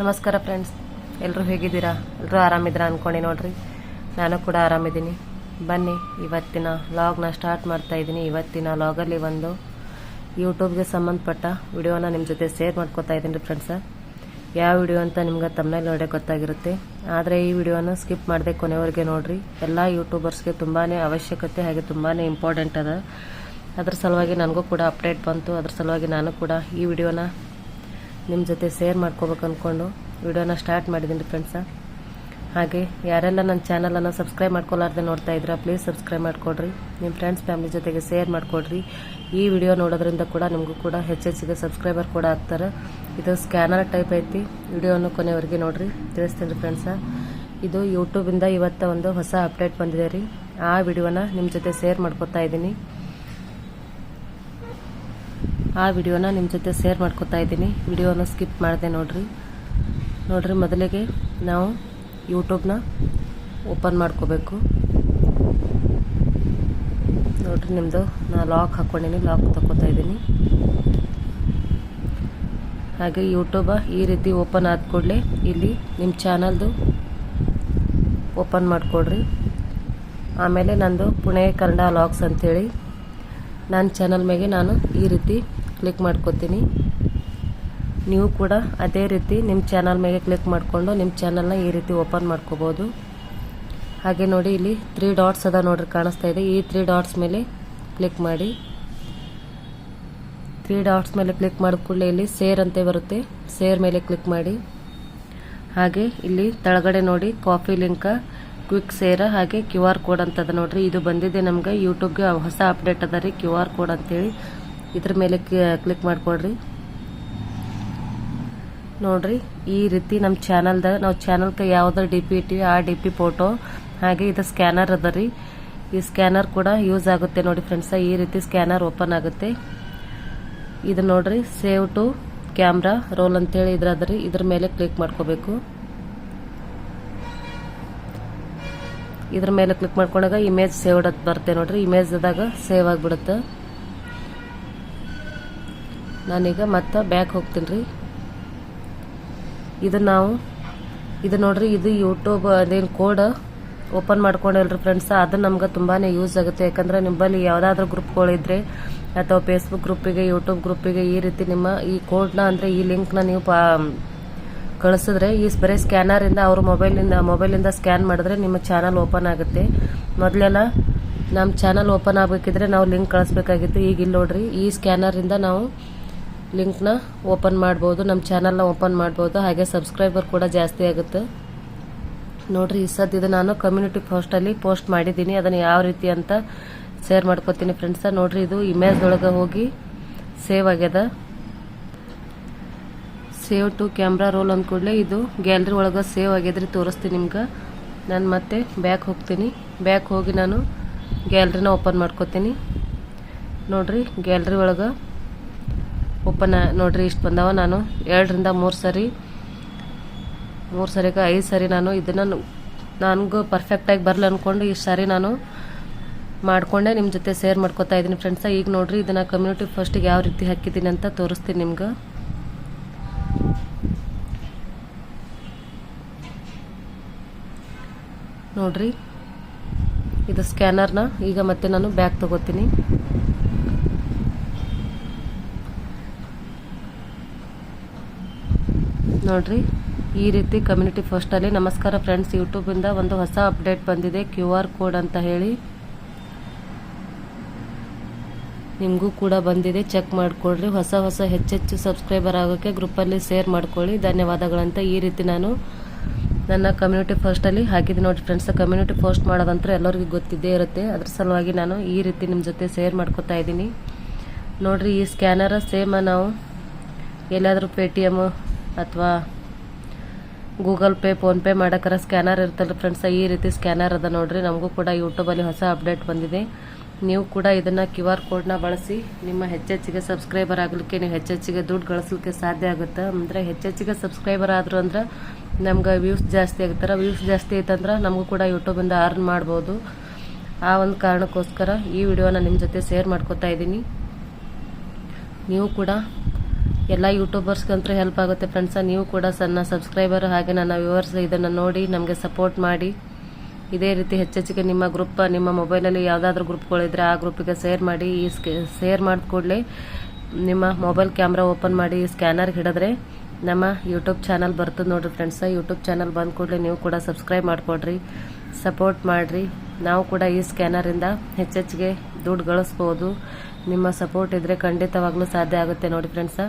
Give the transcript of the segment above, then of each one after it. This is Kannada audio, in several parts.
ನಮಸ್ಕಾರ ಫ್ರೆಂಡ್ಸ್ ಎಲ್ಲರೂ ಹೇಗಿದ್ದೀರಾ? ಎಲ್ಲರೂ ಆರಾಮಿದ್ದೀರಾ ಅಂದ್ಕೊಂಡು ನೋಡ್ರಿ. ನಾನು ಕೂಡ ಆರಾಮಿದ್ದೀನಿ. ಬನ್ನಿ, ಇವತ್ತಿನ ಲಾಗ್ನ ಸ್ಟಾರ್ಟ್ ಮಾಡ್ತಾ ಇದ್ದೀನಿ. ಇವತ್ತಿನ ಲಾಗಲ್ಲಿ ಒಂದು ಯೂಟ್ಯೂಬ್ಗೆ ಸಂಬಂಧಪಟ್ಟ ವಿಡಿಯೋನ ನಿಮ್ಮ ಜೊತೆ ಶೇರ್ ಮಾಡ್ಕೊತಾ ಇದ್ದೀನಿ ಫ್ರೆಂಡ್ಸ ಯಾವ ವಿಡಿಯೋ ಅಂತ ನಿಮ್ಗೆ ತಮ್ಮನೇ ನೋಡೇ ಗೊತ್ತಾಗಿರುತ್ತೆ. ಆದರೆ ಈ ವಿಡಿಯೋನ ಸ್ಕಿಪ್ ಮಾಡದೆ ಕೊನೆವರೆಗೆ ನೋಡ್ರಿ. ಎಲ್ಲ ಯೂಟ್ಯೂಬರ್ಸ್ಗೆ ತುಂಬಾ ಅವಶ್ಯಕತೆ ಹಾಗೆ ತುಂಬಾ ಇಂಪಾರ್ಟೆಂಟ್ ಅದ. ಅದ್ರ ಸಲುವಾಗಿ ನನಗೂ ಕೂಡ ಅಪ್ಡೇಟ್ ಬಂತು. ಅದ್ರ ಸಲುವಾಗಿ ನಾನು ಕೂಡ ಈ ವಿಡಿಯೋನ ನಿಮ್ಮ ಜೊತೆ ಶೇರ್ ಮಾಡ್ಕೋಬೇಕು ಅಂದ್ಕೊಂಡು ವಿಡಿಯೋನ ಸ್ಟಾರ್ಟ್ ಮಾಡಿದ್ದೀನಿ ಫ್ರೆಂಡ್ಸ ಹಾಗೆ ಯಾರೆಲ್ಲ ನನ್ನ ಚಾನಲನ್ನು ಸಬ್ಸ್ಕ್ರೈಬ್ ಮಾಡ್ಕೊಲಾರ್ದೆ ನೋಡ್ತಾ ಇದ್ದೀರಾ ಪ್ಲೀಸ್ ಸಬ್ಸ್ಕ್ರೈಬ್ ಮಾಡಿಕೊಡ್ರಿ. ನಿಮ್ಮ ಫ್ರೆಂಡ್ಸ್ ಫ್ಯಾಮಿಲಿ ಜೊತೆಗೆ ಶೇರ್ ಮಾಡಿಕೊಡ್ರಿ. ಈ ವಿಡಿಯೋ ನೋಡೋದ್ರಿಂದ ಕೂಡ ನಿಮಗೂ ಕೂಡ ಹೆಚ್ಚೆಚ್ಚಿಗೆ ಸಬ್ಸ್ಕ್ರೈಬರ್ ಕೂಡ ಆಗ್ತಾರೆ. ಇದು ಸ್ಕ್ಯಾನರ್ ಟೈಪ್ ಐತಿ, ವಿಡಿಯೋನು ಕೊನೆವರೆಗೆ ನೋಡ್ರಿ. ತಿಳಿಸ್ತೀನಿ ರೀ ಫ್ರೆಂಡ್ಸ ಇದು ಯೂಟ್ಯೂಬಿಂದ ಇವತ್ತ ಒಂದು ಹೊಸ ಅಪ್ಡೇಟ್ ಬಂದಿದೆ ರೀ. ಆ ವಿಡಿಯೋನ ನಿಮ್ಮ ಜೊತೆ ಶೇರ್ ಮಾಡ್ಕೊತಾ ಇದ್ದೀನಿ. ಆ ವಿಡಿಯೋನ ನಿಮ್ಮ ಜೊತೆ ಶೇರ್ ಮಾಡ್ಕೊತಾ ಇದ್ದೀನಿ. ವಿಡಿಯೋನ ಸ್ಕಿಪ್ ಮಾಡಿದೆ ನೋಡ್ರಿ. ನೋಡ್ರಿ, ಮೊದಲಿಗೆ ನಾವು ಯೂಟ್ಯೂಬ್ನ ಓಪನ್ ಮಾಡ್ಕೋಬೇಕು. ನೋಡ್ರಿ ನಿಮ್ಮದು ನಾ ಲಾಕ್ ಹಾಕ್ಕೊಂಡಿನಿ ಲಾಕ್ ತಗೋತಾ ಇದ್ದೀನಿ. ಹಾಗೆ ಯೂಟ್ಯೂಬ ಈ ರೀತಿ ಓಪನ್ ಆದ ಕೂಡಲೇ ಇಲ್ಲಿ ನಿಮ್ಮ ಚಾನಲ್ದು ಓಪನ್ ಮಾಡಿಕೊಡ್ರಿ. ಆಮೇಲೆ ನಂದು ಪುಣೆ ಕನ್ನಡ ಲಾಕ್ಸ್ ಅಂಥೇಳಿ ನನ್ನ ಚಾನಲ್ ಮೇಲೆ ನಾನು ಈ ರೀತಿ ಕ್ಲಿಕ್ ಮಾಡ್ಕೋತೀನಿ. ನೀವು ಕೂಡ ಅದೇ ರೀತಿ ನಿಮ್ಮ ಚಾನಲ್ ಮೇಲೆ ಕ್ಲಿಕ್ ಮಾಡಿಕೊಂಡು ನಿಮ್ಮ ಚಾನಲ್ನ ಈ ರೀತಿ ಓಪನ್ ಮಾಡ್ಕೋಬೋದು. ಹಾಗೆ ನೋಡಿ ಇಲ್ಲಿ ತ್ರೀ ಡಾಟ್ಸ್ ಅದ ನೋಡ್ರಿ ಕಾಣಿಸ್ತಾ ಇದೆ. ಈ ತ್ರೀ ಡಾಟ್ಸ್ ಮೇಲೆ ಕ್ಲಿಕ್ ಮಾಡಿ. ತ್ರೀ ಡಾಟ್ಸ್ ಮೇಲೆ ಕ್ಲಿಕ್ ಮಾಡಿದ ಇಲ್ಲಿ ಸೇರ್ ಅಂತ ಬರುತ್ತೆ. ಸೇರ್ ಮೇಲೆ ಕ್ಲಿಕ್ ಮಾಡಿ. ಹಾಗೆ ಇಲ್ಲಿ ತಳಗಡೆ ನೋಡಿ ಕಾಫಿ ಲಿಂಕ ಕ್ವಿಕ್ ಸೇರ ಹಾಗೆ ಕ್ಯೂ ಆರ್ ಕೋಡ್ ಅಂತದ ನೋಡ್ರಿ. ಇದು ಬಂದಿದೆ ನಮ್ಗೆ ಯೂಟ್ಯೂಬ್ಗೆ ಹೊಸ ಅಪ್ಡೇಟ್ ಅದ ರೀ ಕ್ಯೂ ಆರ್ ಕೋಡ್ ಅಂತೇಳಿ. ಇದ್ರ ಮೇಲೆ ಕ್ಲಿಕ್ ಮಾಡ್ಕೊಳ್ರಿ. ನೋಡ್ರಿ, ಈ ರೀತಿ ನಮ್ಮ ಚಾನಲ್ದಾಗ ನಾವು ಚಾನಲ್ಗೆ ಯಾವ್ದು ಡಿ ಪಿ ಇಟ್ಟಿವಿ, ಆ ಡಿ ಪಿ ಫೋಟೋ ಹಾಗೆ ಇದು ಸ್ಕ್ಯಾನರ್ ಅದ ರೀ. ಈ ಸ್ಕ್ಯಾನರ್ ಕೂಡ ಯೂಸ್ ಆಗುತ್ತೆ ನೋಡಿ ಫ್ರೆಂಡ್ಸ ಈ ರೀತಿ ಸ್ಕ್ಯಾನರ್ ಓಪನ್ ಆಗುತ್ತೆ. ಇದು ನೋಡ್ರಿ ಸೇವ್ ಟು ಕ್ಯಾಮ್ರಾ ರೋಲ್ ಅಂತೇಳಿ ಇದ್ರ ಅದ ರೀ, ಇದ್ರ ಮೇಲೆ ಕ್ಲಿಕ್ ಮಾಡ್ಕೋಬೇಕು. ಇದ್ರ ಮೇಲೆ ಕ್ಲಿಕ್ ಮಾಡ್ಕೊಂಡಾಗ ಇಮೇಜ್ ಸೇವ್ ಬರುತ್ತೆ ನೋಡ್ರಿ ಇಮೇಜ್ ಅದಾಗ ಸೇವ್ ಆಗಿಬಿಡುತ್ತೆ. ನಾನೀಗ ಮತ್ತೆ ಬ್ಯಾಕ್ ಹೋಗ್ತೀನಿ ರೀ. ಇದು ನಾವು, ಇದು ನೋಡ್ರಿ, ಇದು ಯೂಟ್ಯೂಬ್ ಅದೇನು ಕೋಡ್ ಓಪನ್ ಮಾಡ್ಕೊಂಡಿಲ್ರಿ ಫ್ರೆಂಡ್ಸ್ ಅದು ನಮ್ಗೆ ತುಂಬಾ ಯೂಸ್ ಆಗುತ್ತೆ. ಯಾಕಂದ್ರೆ ನಿಮ್ಮಲ್ಲಿ ಯಾವುದಾದ್ರೂ ಗ್ರೂಪ್ಗಳಿದ್ರೆ ಅಥವಾ ಫೇಸ್ಬುಕ್ ಗ್ರೂಪಿಗೆ ಯೂಟ್ಯೂಬ್ ಗ್ರೂಪಿಗೆ ಈ ರೀತಿ ನಿಮ್ಮ ಈ ಕೋಡ್ನ ಅಂದರೆ ಈ ಲಿಂಕ್ನ ನೀವು ಪಾ, ಕಳಿಸಿದ್ರೆ ಈ ಬರೀ ಸ್ಕ್ಯಾನರಿಂದ ಅವ್ರ ಮೊಬೈಲಿಂದ ಮೊಬೈಲಿಂದ ಸ್ಕ್ಯಾನ್ ಮಾಡಿದ್ರೆ ನಿಮ್ಮ ಚಾನಲ್ ಓಪನ್ ಆಗುತ್ತೆ. ಮೊದಲೆಲ್ಲ ನಮ್ಮ ಚಾನಲ್ ಓಪನ್ ಆಗಬೇಕಿದ್ರೆ ನಾವು ಲಿಂಕ್ ಕಳಿಸ್ಬೇಕಾಗಿತ್ತು. ಈಗ ಇಲ್ಲಿ ನೋಡ್ರಿ, ಈ ಸ್ಕ್ಯಾನರಿಂದ ನಾವು ಲಿಂಕ್ನ ಓಪನ್ ಮಾಡ್ಬೋದು, ನಮ್ಮ ಚಾನಲ್ನ ಓಪನ್ ಮಾಡ್ಬೋದು, ಹಾಗೆ ಸಬ್ಸ್ಕ್ರೈಬರ್ ಕೂಡ ಜಾಸ್ತಿ ಆಗುತ್ತೆ. ನೋಡ್ರಿ, ಈ ಸದ್ದು ನಾನು ಕಮ್ಯುನಿಟಿ ಪೋಸ್ಟಲ್ಲಿ ಪೋಸ್ಟ್ ಮಾಡಿದ್ದೀನಿ, ಅದನ್ನು ಯಾವ ರೀತಿ ಅಂತ ಶೇರ್ ಮಾಡ್ಕೊತೀನಿ ಫ್ರೆಂಡ್ಸ ನೋಡ್ರಿ, ಇದು ಇಮೇಜ್ ಒಳಗೆ ಹೋಗಿ ಸೇವ್ ಆಗ್ಯದ. ಸೇವ್ ಟು ಕ್ಯಾಮ್ರಾ ರೋಲ್ ಅಂದ ಕೂಡಲೇ ಇದು ಗ್ಯಾಲರಿ ಒಳಗೆ ಸೇವ್ ಆಗ್ಯದ್ರಿ, ತೋರಿಸ್ತೀನಿ ನಿಮ್ಗೆ. ನಾನು ಮತ್ತೆ ಬ್ಯಾಕ್ ಹೋಗ್ತೀನಿ. ಬ್ಯಾಕ್ ಹೋಗಿ ನಾನು ಗ್ಯಾಲ್ರಿನ ಓಪನ್ ಮಾಡ್ಕೋತೀನಿ. ನೋಡ್ರಿ ಗ್ಯಾಲ್ರಿ ಒಳಗೆ ಓಪನ್ ನೋಡ್ರಿ, ಇಷ್ಟು ಬಂದವ ನಾನು. ಎರಡರಿಂದ ಮೂರು ಸರಿ. ಮೂರು ಸರಿಗೆ ಐದು ಸರಿ ನಾನು ಇದನ್ನು ನನಗೂ ಪರ್ಫೆಕ್ಟಾಗಿ ಬರಲ್ಲ ಅಂದ್ಕೊಂಡು ಈ ಸಾರಿ ನಾನು ಮಾಡಿಕೊಂಡೆ. ನಿಮ್ಮ ಜೊತೆ ಶೇರ್ ಮಾಡ್ಕೊತಾ ಇದ್ದೀನಿ ಫ್ರೆಂಡ್ಸ ಈಗ ನೋಡ್ರಿ, ಇದನ್ನು ಕಮ್ಯುನಿಟಿ ಫಸ್ಟಿಗೆ ಯಾವ ರೀತಿ ಹಾಕಿದ್ದೀನಿ ಅಂತ ತೋರಿಸ್ತೀನಿ ನಿಮ್ಗೆ. ನೋಡ್ರಿ, ಇದು ಸ್ಕ್ಯಾನರ್ನ ಈಗ ಮತ್ತೆ ನಾನು ಬ್ಯಾಗ್ ತಗೋತೀನಿ. ನೋಡ್ರಿ, ಈ ರೀತಿ ಕಮ್ಯುನಿಟಿ ಫಸ್ಟಲ್ಲಿ ನಮಸ್ಕಾರ ಫ್ರೆಂಡ್ಸ್ ಯೂಟ್ಯೂಬಿಂದ ಒಂದು ಹೊಸ ಅಪ್ಡೇಟ್ ಬಂದಿದೆ ಕ್ಯೂ ಆರ್ ಕೋಡ್ ಅಂತ ಹೇಳಿ. ನಿಮಗೂ ಕೂಡ ಬಂದಿದೆ ಚೆಕ್ ಮಾಡಿಕೊಡ್ರಿ ಹೊಸ ಹೊಸ ಹೆಚ್ಚೆಚ್ಚು ಸಬ್ಸ್ಕ್ರೈಬರ್ ಆಗೋಕ್ಕೆ ಗ್ರೂಪಲ್ಲಿ ಶೇರ್ ಮಾಡ್ಕೊಳ್ಳಿ. ಧನ್ಯವಾದಗಳಂತ ಈ ರೀತಿ ನಾನು ನನ್ನ ಕಮ್ಯುನಿಟಿ ಫಸ್ಟಲ್ಲಿ ಹಾಕಿದ್ದೆ ನೋಡಿ ಫ್ರೆಂಡ್ಸ್ ಕಮ್ಯುನಿಟಿ ಪೋಸ್ಟ್ ಮಾಡೋದಂತೂ ಎಲ್ಲರಿಗೂ ಗೊತ್ತಿದ್ದೇ ಇರುತ್ತೆ. ಅದ್ರ ಸಲುವಾಗಿ ನಾನು ಈ ರೀತಿ ನಿಮ್ಮ ಜೊತೆ ಶೇರ್ ಮಾಡ್ಕೊತಾ ಇದ್ದೀನಿ. ನೋಡ್ರಿ, ಈ ಸ್ಕ್ಯಾನರ ಸೇಮ ನಾವು ಎಲ್ಲಾದರೂ ಪೇ ಅಥವಾ ಗೂಗಲ್ ಪೇ ಫೋನ್ಪೇ ಮಾಡೋಕ್ಕಾರ ಸ್ಕ್ಯಾನರ್ ಇರ್ತಲ್ಲ ಫ್ರೆಂಡ್ಸ್ ಈ ರೀತಿ ಸ್ಕ್ಯಾನರ್ ಅದ ನೋಡ್ರಿ. ನಮಗೂ ಕೂಡ ಯೂಟ್ಯೂಬಲ್ಲಿ ಹೊಸ ಅಪ್ಡೇಟ್ ಬಂದಿದೆ. ನೀವು ಕೂಡ ಇದನ್ನು ಕ್ಯೂ ಆರ್ ಕೋಡ್ನ ಬಳಸಿ ನಿಮ್ಮ ಹೆಚ್ಚೆಚ್ಚಿಗೆ ಸಬ್ಸ್ಕ್ರೈಬರ್ ಆಗಲಿಕ್ಕೆ, ನೀವು ಹೆಚ್ಚೆಚ್ಚಿಗೆ ದುಡ್ಡು ಗಳಿಸ್ಲಿಕ್ಕೆ ಸಾಧ್ಯ ಆಗುತ್ತೆ? ಅಂದರೆ ಹೆಚ್ಚೆಚ್ಚಿಗೆ ಸಬ್ಸ್ಕ್ರೈಬರ್ ಆದರು ಅಂದ್ರೆ ನಮ್ಗೆ ವ್ಯೂಸ್ ಜಾಸ್ತಿ ಆಗ್ತಾರೆ ವ್ಯೂಸ್ ಜಾಸ್ತಿ ಐತಂದ್ರೆ ನಮಗೂ ಕೂಡ ಯೂಟ್ಯೂಬಿಂದ ಅರ್ನ್ ಮಾಡ್ಬೋದು. ಆ ಒಂದು ಕಾರಣಕ್ಕೋಸ್ಕರ ಈ ವಿಡಿಯೋನ ನಿಮ್ಮ ಜೊತೆ ಶೇರ್ ಮಾಡ್ಕೋತಾ ಇದ್ದೀನಿ. ನೀವು ಕೂಡ ಎಲ್ಲ ಯೂಟ್ಯೂಬರ್ಸ್ಗಂತೂ ಹೆಲ್ಪ್ ಆಗುತ್ತೆ ಫ್ರೆಂಡ್ಸ ನೀವು ಕೂಡ ಸಣ್ಣ ಸಬ್ಸ್ಕ್ರೈಬರ್ ಹಾಗೆ ನನ್ನ ವ್ಯೂವರ್ಸ್ ಇದನ್ನು ನೋಡಿ ನಮಗೆ ಸಪೋರ್ಟ್ ಮಾಡಿ. ಇದೇ ರೀತಿ ಹೆಚ್ಚೆಚ್ಚಿಗೆ ನಿಮ್ಮ ಗ್ರೂಪ್ ನಿಮ್ಮ ಮೊಬೈಲಲ್ಲಿ ಯಾವುದಾದ್ರೂ ಗ್ರೂಪ್ಗಳಿದ್ರೆ ಆ ಗ್ರೂಪಿಗೆ ಶೇರ್ ಮಾಡಿ, ಈ ಶೇರ್ ಮಾಡಿದ ಕೂಡಲೇ ನಿಮ್ಮ ಮೊಬೈಲ್ ಕ್ಯಾಮ್ರಾ ಓಪನ್ ಮಾಡಿ ಸ್ಕ್ಯಾನರ್ ಹಿಡಿದ್ರೆ ನಮ್ಮ ಯೂಟ್ಯೂಬ್ ಚಾನಲ್ ಬರ್ತದೆ ನೋಡ್ರಿ ಫ್ರೆಂಡ್ಸ ಯೂಟ್ಯೂಬ್ ಚಾನಲ್ ಬಂದ ಕೂಡಲೇ ನೀವು ಕೂಡ ಸಬ್ಸ್ಕ್ರೈಬ್ ಮಾಡಿಕೊಡ್ರಿ ಸಪೋರ್ಟ್ ಮಾಡಿರಿ. ನಾವು ಕೂಡ ಈ ಸ್ಕ್ಯಾನರಿಂದ ಹೆಚ್ಚೆಚ್ಚಿಗೆ ದುಡ್ಡು ಗಳಿಸ್ಬೋದು. ನಿಮ್ಮ ಸಪೋರ್ಟ್ ಇದ್ದರೆ ಖಂಡಿತವಾಗ್ಲೂ ಸಾಧ್ಯ ಆಗುತ್ತೆ ನೋಡಿ ಫ್ರೆಂಡ್ಸ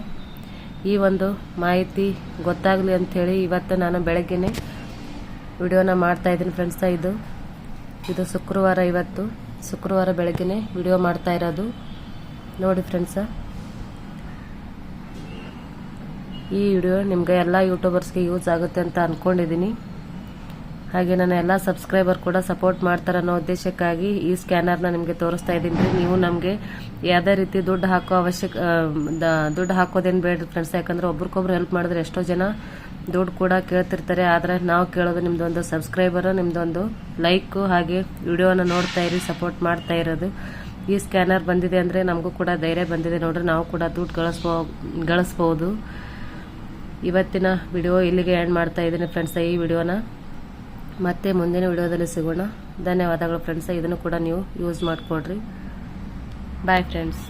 ಈ ಒಂದು ಮಾಹಿತಿ ಗೊತ್ತಾಗಲಿ ಅಂಥೇಳಿ ಇವತ್ತು ನಾನು ಬೆಳಗ್ಗೆನೆ ವಿಡಿಯೋನ ಮಾಡ್ತಾ ಇದ್ದೀನಿ ಫ್ರೆಂಡ್ಸ ಇದು ಇದು ಶುಕ್ರವಾರ ಇವತ್ತು. ಶುಕ್ರವಾರ ಬೆಳಗ್ಗೆನೆ ವಿಡಿಯೋ ಮಾಡ್ತಾ ಇರೋದು. ನೋಡಿ ಫ್ರೆಂಡ್ಸ ಈ ವಿಡಿಯೋ ನಿಮಗೆ ಎಲ್ಲ ಯೂಟ್ಯೂಬರ್ಸ್ಗೆ ಯೂಸ್ ಆಗುತ್ತೆ ಅಂತ ಅಂದ್ಕೊಂಡಿದ್ದೀನಿ ಹಾಗೆ ನನ್ನ ಎಲ್ಲ ಸಬ್ಸ್ಕ್ರೈಬರ್ ಕೂಡ ಸಪೋರ್ಟ್ ಮಾಡ್ತಾರೆ ಅನ್ನೋ ಉದ್ದೇಶಕ್ಕಾಗಿ ಈ ಸ್ಕ್ಯಾನರ್ನ ನಿಮಗೆ ತೋರಿಸ್ತಾ ಇದ್ದೀನಿ ರೀ. ನೀವು ನಮಗೆ ಯಾವುದೇ ರೀತಿ ದುಡ್ಡು ಹಾಕೋ ಅವಶ್ಯಕ ದುಡ್ಡು ಹಾಕೋದೇನು ಬೇಡ್ರಿ ಫ್ರೆಂಡ್ಸ್ ಯಾಕಂದ್ರೆ ಒಬ್ರಿಗೊಬ್ರು ಹೆಲ್ಪ್ ಮಾಡಿದ್ರೆ ಎಷ್ಟೋ ಜನ ದುಡ್ಡು ಕೂಡ ಕೇಳ್ತಿರ್ತಾರೆ. ಆದರೆ ನಾವು ಕೇಳೋದು ನಿಮ್ದೊಂದು ಸಬ್ಸ್ಕ್ರೈಬರು ನಿಮ್ಮದೊಂದು ಲೈಕು ಹಾಗೆ ವಿಡಿಯೋನ ನೋಡ್ತಾ ಇರಿ ಸಪೋರ್ಟ್ ಮಾಡ್ತಾ ಇರೋದು. ಈ ಸ್ಕ್ಯಾನರ್ ಬಂದಿದೆ ಅಂದರೆ ನಮಗೂ ಕೂಡ ಧೈರ್ಯ ಬಂದಿದೆ ನೋಡ್ರಿ. ನಾವು ಕೂಡ ದುಡ್ಡು ಗಳಿಸ್ಬೋ, ಗಳಿಸ್ಬೋದು. ಇವತ್ತಿನ ವಿಡಿಯೋ ಇಲ್ಲಿಗೆ ಎಂಡ್ ಮಾಡ್ತಾ ಇದ್ದೀನಿ ಫ್ರೆಂಡ್ಸ್ ಈ ವಿಡಿಯೋನ ಮತ್ತೆ ಮುಂದಿನ ವಿಡಿಯೋದಲ್ಲಿ ಸಿಗೋಣ. ಧನ್ಯವಾದಗಳು ಫ್ರೆಂಡ್ಸ್ ಇದನ್ನು ಕೂಡ ನೀವು ಯೂಸ್ ಮಾಡಿಕೊಡ್ರಿ ಬಾಯ್ ಫ್ರೆಂಡ್ಸ್